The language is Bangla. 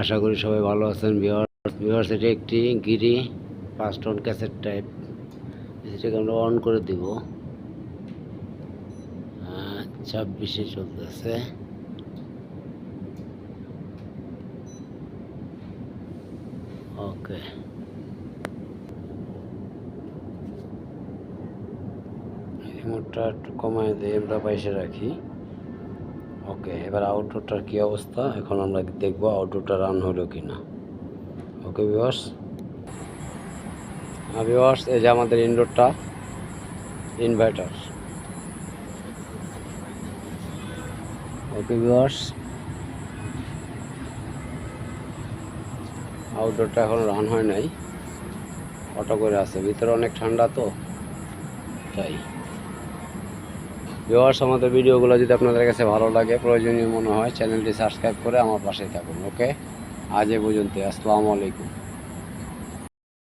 আশা করি সবাই ভালো আছেন। ভিউয়ার্স ভিউয়ার্স, এটি একটি গিরি পাঁচ টন ক্যাসেট টাইপ এটাকে আমরা অন করে দিব। ছাব্বিশে চলতেছে। ওকে রিমোটটা একটু কমায় দিয়ে আমরা পাইসে রাখি। ওকে, এবার আউটডোরটার কী অবস্থা? এখন আমরা দেখব আউটডোরটা রান হলো কি না ওকে ভিওয়ার্স হ্যাঁ ভিওয়ার্স এই যে আমাদের ইনডোরটা ইনভার্টার ওকে ভিওয়ার্স আউটডোরটা এখন রান হয় নাই। অটো করে আছে, ভিতরে অনেক ঠান্ডা তো, তাই। ভিওয়ার্স আমাদের ভিডিওগুলো যদি আপনাদের কাছে ভালো লাগে, প্রয়োজনীয় মনে হয়, চ্যানেলটি সাবস্ক্রাইব করে আমার পাশে থাকুন, ওকে? আজ এ পর্যন্ত আসসালামু আলাইকুম।